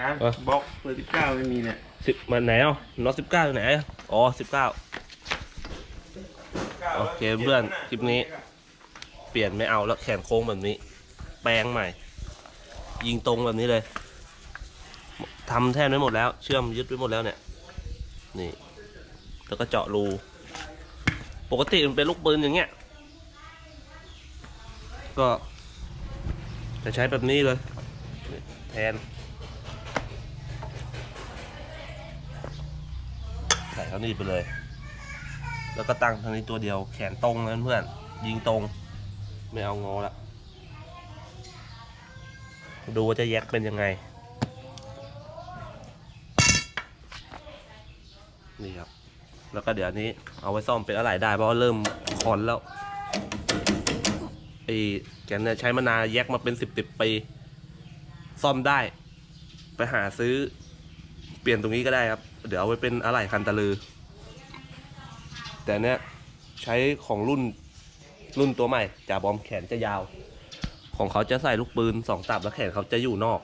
ครับเออบล็อกเบอร์สิบเก้าไม่มีเนี่ยสิบมันไหนอะน็อตสิบเก้าอยู่ไหนอะอ๋อสิบเก้าโอเคเพื่อนคลิปนี้ เปลี่ยนไม่เอาแล้วแขนโค้งแบบนี้ แปลงใหม่ ยิงตรงแบบนี้เลยทำแท่นไว้หมดแล้ว เชื่อมยึดไว้หมดแล้วเนี่ย นี่ แล้วก็เจาะรู ปกติมันเป็นลูกปืนอย่างเงี้ย ก็ จะใช้แบบนี้เลยนี่แทน ใส่ เข้านี่ไปเลย แล้วก็ตั้งทางนี้ตัวเดียวแขนตรงนะเพื่อนยิงตรง ไม่เอางอละดูว่าจะแยกเป็นยังไง นี่ครับ แล้วก็เดี๋ยวนี้เอาไว้ซ่อมเป็นอะไรได้เพราะเริ่มคอนแล้วไอ้แกนเนี่ยใช้มานานแยกมาเป็นสิบสิบปีซ่อมได้ ไปหาซื้อเปลี่ยนตรงนี้ก็ได้ครับ เดี๋ยวเอาไว้เป็นอะไหล่คันตะลือ แต่เนี้ยใช้ของรุ่นรุ่นตัวใหม่จ่าบอมแขนจะยาว ของเขาจะใส่ลูกปืนสองตับแล้วแขนเขาจะอยู่นอก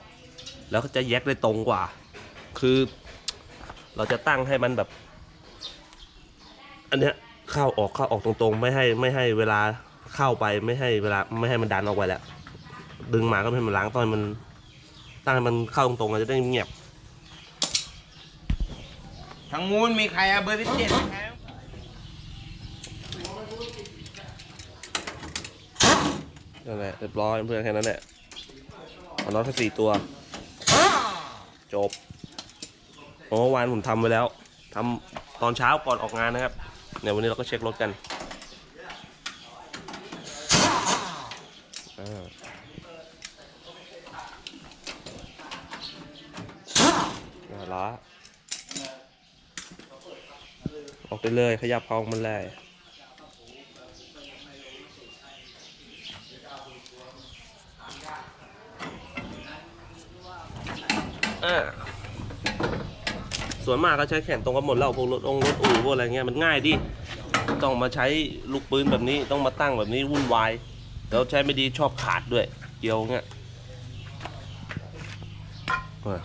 แล้วก็จะแยกได้ตรงกว่า คือเราจะตั้งให้มันแบบ อันเนี้ยเข้าออกเข้าออกตรงๆ ไม่ให้ไม่ให้เวลาเข้าไปไม่ให้เวลาไม่ให้มันดันออกไปแล้ว ดึงมาก็ไม่ให้มันล้างตอนมันตั้งให้มันเข้าตรงๆมันจะได้เงียบ ทางงูนมีใครอะเบอร์สิบเจ็ดไหมครับนั่นแหละเรียบร้อยเพื่อนแค่นั้นแหละเอาน็อตแค่สี่ตัว จบโอ้เมื่อวานผมทำไว้แล้วทำตอนเช้าก่อนออกงานนะครับเดี๋ยววันนี้เราก็เช็ครถกันอ่าน่าละ ออกไปเลย ขยับพองมันเลยส่วนมากก็ใช้แขนตรงกันหมดแล้วพวกรถองรถอู่พวกอะไรเงี้ยมันง่ายดิต้องมาใช้ลูกปืนแบบนี้ต้องมาตั้งแบบนี้วุ่นวายแล้วใช้ไม่ดีชอบขาดด้วย เกี่ยวเงี้ย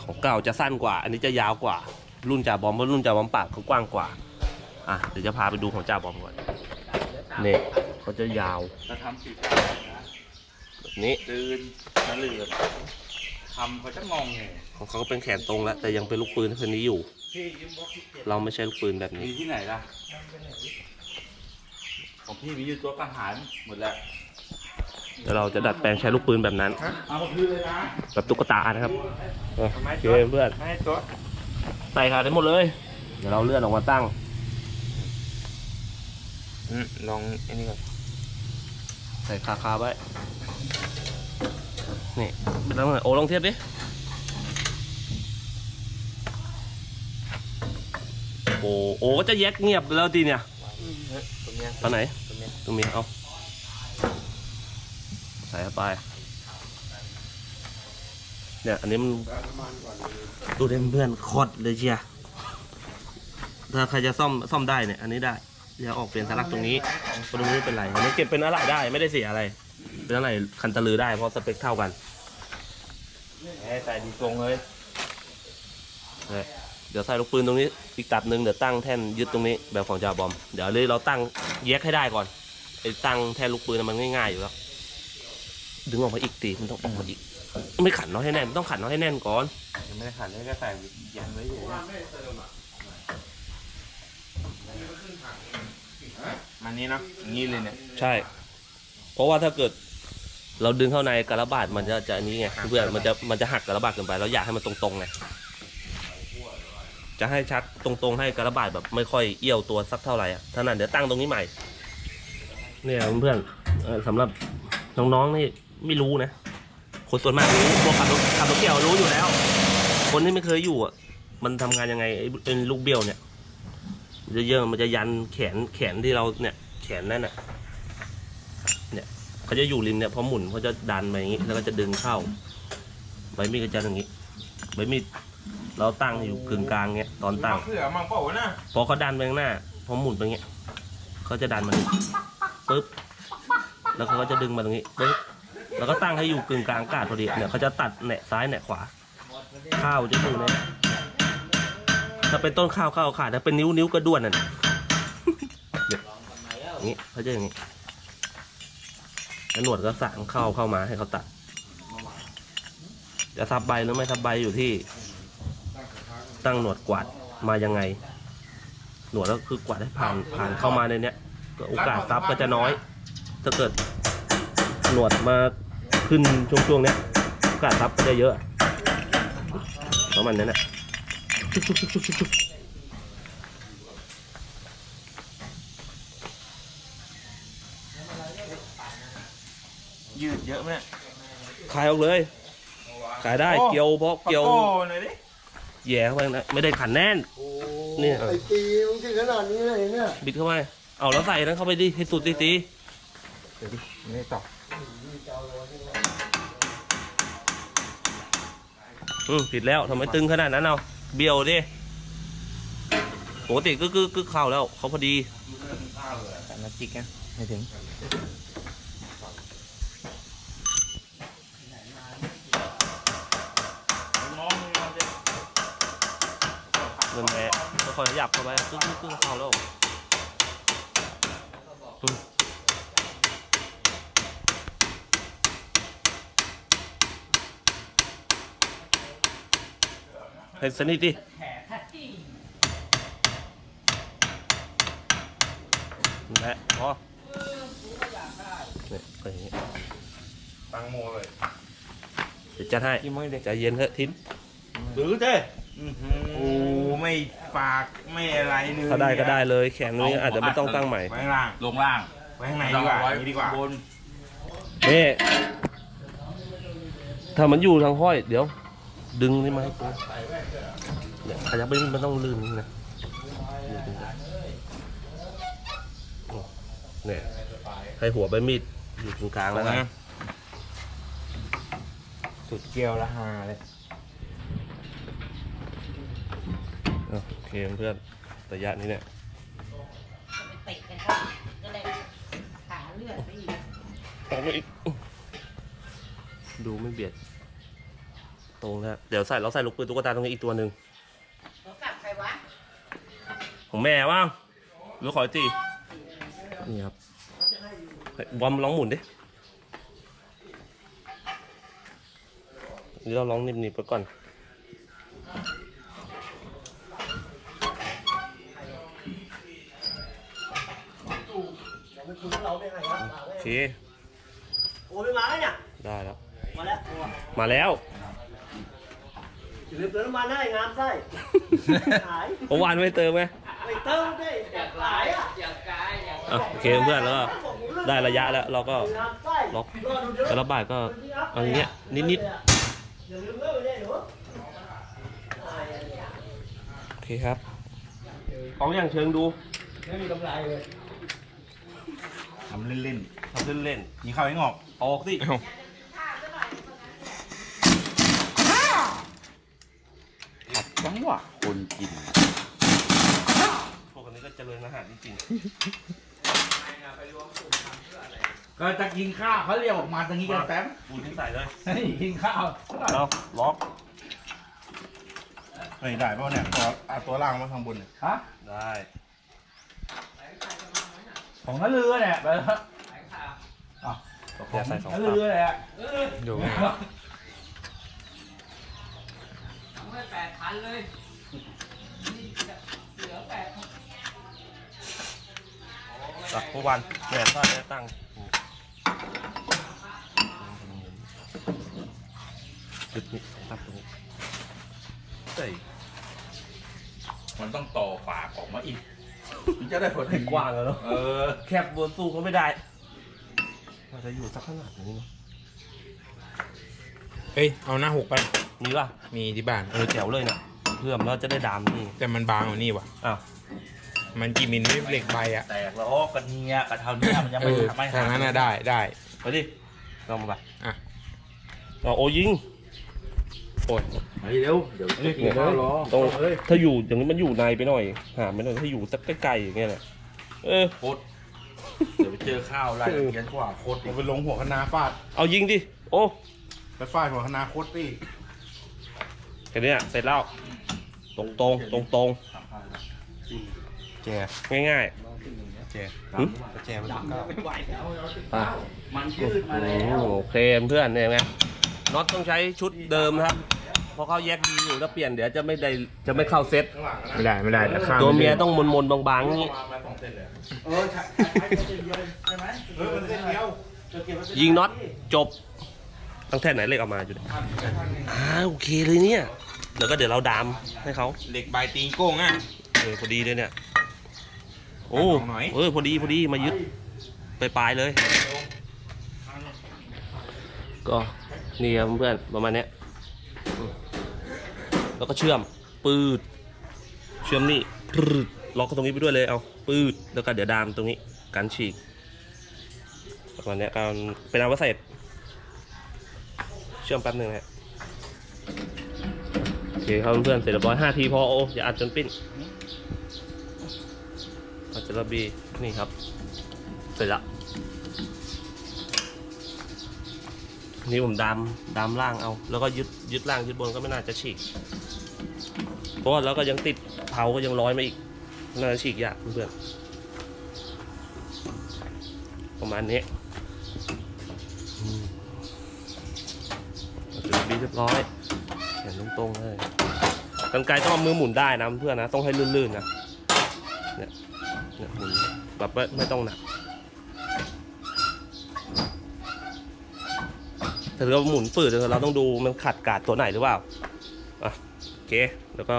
ของเก่าจะสั้นกว่า อันนี้จะยาวกว่า รุ่นจ่าบอมเพราะรุ่นจ่าบอมปากเขากว้างกว่า อะเดี๋ยวจะพาไปดูของจ่าบอมก่อนนี่เขาจะยาวจะทำสีแบบนี้ตื่นทะลือทำเขาจะงงไงของเขาก็เป็นแขนตรงแล้วแต่ยังเป็นลูกปืนคนนี้อยู่พี่ยืมบล็อกสิบเจ็ดเราไม่ใช่ลูกปืนแบบมีนี้ที่ไหนล่ะของพี่มีอยู่ตัวประหารหมดแล้วแต่เราจะดัดแปลงใช้ลูกปืนแบบนั้นเอามาคืนเลยนะแบบตุ๊กตานะครับเออโอเคเพื่อนไม่ให้ตัวใส่ขาได้หมดเลย เดี๋ยวเราเลื่อนออกมาตั้ง ลองอันนี้ก่อนใส่คาคาไว้ นี่เป็นแล้วไงโอ้ลองเทียบดิ โอ้โอ้ก็จะแยกเงียบแล้วทีเนี่ยตรงเนี้ยตอนไหนตรงเนี้ยตรงนี้เอาใส่เข้าไป เนี่ย อันนี้มันดูเด่นเพื่อนคอดเลยเชียถ้าใครจะซ่อมซ่อมได้เนี่ย อันนี้ได้ อย่าออกเปลี่ยนสลักตรงนี้ตรงนี้ไม่เป็นไรอันนี้เก็บเป็นอะไรได้ไม่ได้เสียอะไร เป็นอะไรคันตะลือได้เพราะสเปคเท่ากันให้ใส่ดีทรงเลยเนี่ยเดี๋ยวใส่ลูกปืนตรงนี้อีกตับหนึ่งเดี๋ยวตั้งแท่นยึดตรงนี้แบบของจาบอม เดี๋ยวเลยเราตั้งแยกให้ได้ก่อนไอ้ตั้งแท่นลูกปืนน่ะมันง่ายๆอยู่แล้วดึงออกมาอีกตีมันต้องออกมาอีก ไม่ขันเนาะให้แน่นมันต้องขันเนาะให้แน่นก่อนยังไม่ได้ขันเลยก็ใส่ยันไว้อยู่ มันนี้เนาะอย่างนี้เลยเนี่ย ใช่ เพราะว่าถ้าเกิดเราดึงเข้าในกระบาดมันจะจะอันนี้ไงเพื่อนมันจะมันจะหักกระบาดเกินไปเราอยากให้มันตรงๆไงจะให้ชักตรงๆ ให้กระบาดแบบไม่ค่อยเอี้ยวตัวสักเท่าไหร่อะถ้านั้นเดี๋ยวตั้งตรงนี้ใหม่ เนี่ยเพื่อนๆเอ่อสำหรับน้องๆนี่ไม่รู้นะ คนส่วนมากรู้พวกขับรถขับรถเกี่ยวรู้อยู่แล้ว คนที่ไม่เคยอยู่อะมันทำงานยังไงไอ้เป็นลูกเบี้ยวเนี่ย เยอะมันจะยันแขนแขนที่เราเนี่ย แขนนั่นน่ะ เนี่ยเขาจะอยู่ริมเนี่ยพอหมุนเขาจะดันมาอย่างนี้แล้วก็จะดึงเข้าใบมีดก็จะอย่างนี้ใบมีดเราตั้งอยู่กึ่งกลางเงี้ยตอนตั้งเสือมังเปล่าวะนะพอเขาดันไปข้างหน้าพอหมุนไปเงี้ยเขาจะดันมานี่ปึ๊บแล้วเขาก็จะดึงมาตรงนี้ปึ๊บแล้วก็ตั้งให้อยู่กึ่งกลางอากาศพอดีเนี่ยเขาจะตัดแหนซ้ายแหนขวาข้าวจะอยู่ในนี้ ถ้าเป็นต้นข้าวข้าวขาดถ้าเป็นนิ้วนิ้วก็ด้วนน่ะเด็กอย่างนี้เขาจะอย่างนี้แล้วหนวดก็สั่งเข้าเข้ามาให้เขาตัด จะทับใบหรือไม่ทับใบอยู่ที่ ตั้งหนวดกวาดมายังไง หนวดก็คือกวาดให้ผ่านผ่านเข้ามาในเนี้ยก็โอกาสซับก็จะน้อย ถ้าเกิดหนวดมาขึ้นช่วงช่วงๆเนี้ยโอกาสซับก็จะเยอะประมาณนั้นแหละ ชุบชุบชุบชุบชุบชุบยืดเยอะไหมเนี่ยขายออกเลย ขายได้โอ้เกี่ยวเพราะเกี่ยวปะโก้หน่อยดิแย่เข้าไปนะไม่ได้ขันแน่นเนี่ย ไอ้ตีมึงถึงขนาดนี้เลยเนี่ยบิดเข้าไปเอาแล้วใส่นั้นเข้าไปดิให้สุดดิตีเดี๋ยวดิไม่ได้ต่ออืมผิดแล้วทำไมตึงขนาดนั้นเอา เบี้ยวดิปกติก็คือก็เข้าแล้ว เขาพอดีสามนาทีกันไม่ถึงเงินแพ้ก็คอยขยับเข้าไปกึ้งกึ้งกึ้งเข้าแล้ว ให้สนิทดินั่นแหละพอเนี่ยไปอย่างงี้ตังโมเลยเดี๋ยวจัดให้ใจเย็นเถอะทิ้นหรือเจ้โอ้ไม่ฝากไม่อะไรเลยถ้าได้ก็ได้เลย แขนนี้อาจจะไม่ต้องตั้งใหม่ไว้ข้างล่างลงล่างไว้ข้างในดีกว่าอย่างนี้ดีกว่าบนนี่ถ้ามันอยู่ทางห้อย เดี๋ยว ดึงนี่มาให้กูเนี่ยขยับไปนี่มันต้องลื่นนี่นะเนี่ยให้หัวใบมีดอยู่ตรงกลางแล้วกันสุดเกลียวละฮาเลยเอาโอเคเพื่อนระยะนี้เนี่ยไปติดกันครับก็เลยขาเลือดไปอีกออกมาอีกดูไม่เบียด ตรงแล้วเดี๋ยวใส่เราใส่ลูกปืนตุ๊กตาตรงนี้อีกตัวหนึ่งโทรศัพท์ใครวะของแม่ว่างหรือขออีกทีนี่ครับเฮ้ยบอมลองหมุนดินี่เราลองหนิบๆไปก่อนเราไปไหนวะโอเคโอ้ไม่มาแล้วเนี่ย ได้แล้ว มาแล้ว มาแล้ว อย่าลืมเติมน้ำมันนะไอ้งามไส้หายเมื่อวานไม่เติมไหมไม่เติมดิอยากหลายอะอะโอเคเพื่อนแล้วก็ได้ระยะแล้วเราก็งามไส้ล็อกรอดูเด้อแต่ละบาทก็เอันเนี้ยนิดอย่าลืมเลิกไปได้หนูๆโอเคครับของอย่างเชิงดูไม่มีกำไรเลยทำเล่นทำเล่นๆนี่เข้าให้งอกๆออกสิ ขัด จังหวะคนกิน พวกนี้ก็เจริญอาหารจริงก็จะกินข้าวเขาเรียกออกมาตรงนี้กันแป๊บๆปูนที่ใส่เลยนี่กินข้าวเอาล็อกเฮ้ยได้ป่ะเนี่ยตัวเอาตัวล่างมาข้างบนเนี่ยฮะได้ของนั่นเรือเนี่ยไปแล้วแค่ใส่สองนั่นตับเรือเนี่ย ดูตักทุกวันแม่ทอดได้ตั้งจุดนี้ตับตรงนี้เฮ้ยมันต้องต่อปากออกมาอีกมันจะได้ผลให้กว้างแล้วเนาะเออ แคบบนสู้เขาไม่ได้มันจะอยู่สักขนาดนี้เนาะ เอ้ย เอาหน้าหกไป มีป่ะมีที่บ้าน เออแจ๋วเลยนะเพื่อมแล้วจะได้ดามนี่แต่มันบางกว่านี่ว่ะ อ้าวมันกี่มิลไม่เหล็กใบอะ แตกแล้วอ้อกระเนียกระเทาเนี้ยมันยังเอไม่อทำไม่ทางนั้นน่ะได้ได้ ไปดิลองมาไปอะ เอาโอยิงโอ้ยไปเร็วเดี๋ยวจะกินข้าวรอตรงถ้าอยู่อย่างนี้มันอยู่ในไปหน่อยหาไม่หน่อยถ้าอยู่สักใกล้ๆอย่างเงี้ยแหละเออ โคตรเดี๋ยวไปเจอข้าวไรเงี้ยกว่าโคตรมันไปลงหัวคณะฟาด เอายิงดิโอ้ ไปฟาดหัวคณะโคตรตี้แค่เนี้ยเสร็จแล้ว ตรงตรงตรงตรงๆแจง่ายแจๆหึแจมันก็อะมันยืดมาแล้วโอเคเพื่อนเนี่ยไงน็อตต้องใช้ชุดเดิมนะครับเพราะเขาแยกดีอยู่ถ้าเปลี่ยนเดี๋ยวจะไม่ได้จะไม่เข้าเซ็ตไม่ได้ไม่ได้เดี๋ยวข้ามตัวเมียไได้ต้องมนมนๆบางๆอย่างนี้เออใช่ใช่เส้นเดียวใช่ไหมเออมันเส้นเดียวจะเก็บไว้เส้นยิงน็อตจบ ตั้งแท่ไหนเลขออกมาอยู่เนี่ยอ่าโอเคเลยเนี่ยแล้วก็เดี๋ยวเราดามให้เขาเหล็กใบตีนโก้งอะเออพอดีเลยเนี่ย โอ้หน่อยเออพอดีพอดีมายึดไปปลายเลย ก็นี่ครับเพื่อนประมาณเนี้ยอืมแล้วก็เชื่อมปืด เชื่อมนี่ปรึดล็อกตรงนี้ไปด้วยเลยเอาปืดแล้วก็เดี๋ยวดามตรงนี้การฉีกประมาณเนี้ยการเป็นอันว่าเสร็จเชื่อมแป๊บหนึ่งนะฮะโอเคครับเพื่อนเสร็จเรียบร้อยห้าทีพอโอ้อย่าอัดจนปิ้นอัดจนระบีนี่ครับ เสร็จละนี่ผมดามดามล่างเอา แล้วก็ยึดยึดล่างยึดบนก็ไม่น่าจะฉีกเพราะว่าแล้วก็ยังติดเผาก็ยังร้อยมาอีกน่าจะฉีกยากเพื่อนประมาณนี้อืมเอาจุ ดบีเรียบร้อยเขียนตรงๆเลยกันไกลต้องเอามือหมุนได้นะเพื่อนนะต้องให้ลื่นๆนะเนี่ยเนี่ยหมุนแบบไม่ไม่ต้องหนักถ้าเราหมุนฝืดเราต้องดูมันขัดกาดตัวไหนหรือเปล่าอะโอเคแล้วก็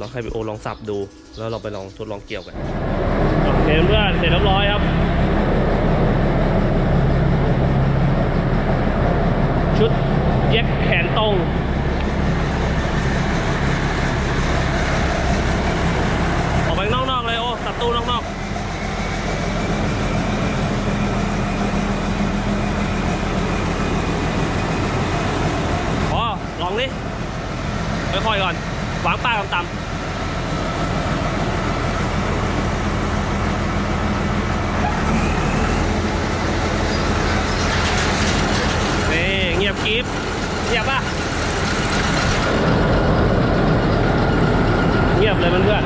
ลองให้ไปโอลองสับดู แล้วเราไปลองทดลองเกี่ยวกันโอเคเพื่อนเสร็จเรียบร้อยครับ ชุดเย็บแขนตรง ออกไปนอกๆเลยโอ้สับตู้นอกๆอ๋อลองดิค่อยๆก่อน ป้าต่ำๆนี่เงียบกริฟเงียบป่ะ เงียบเลยเพื่อน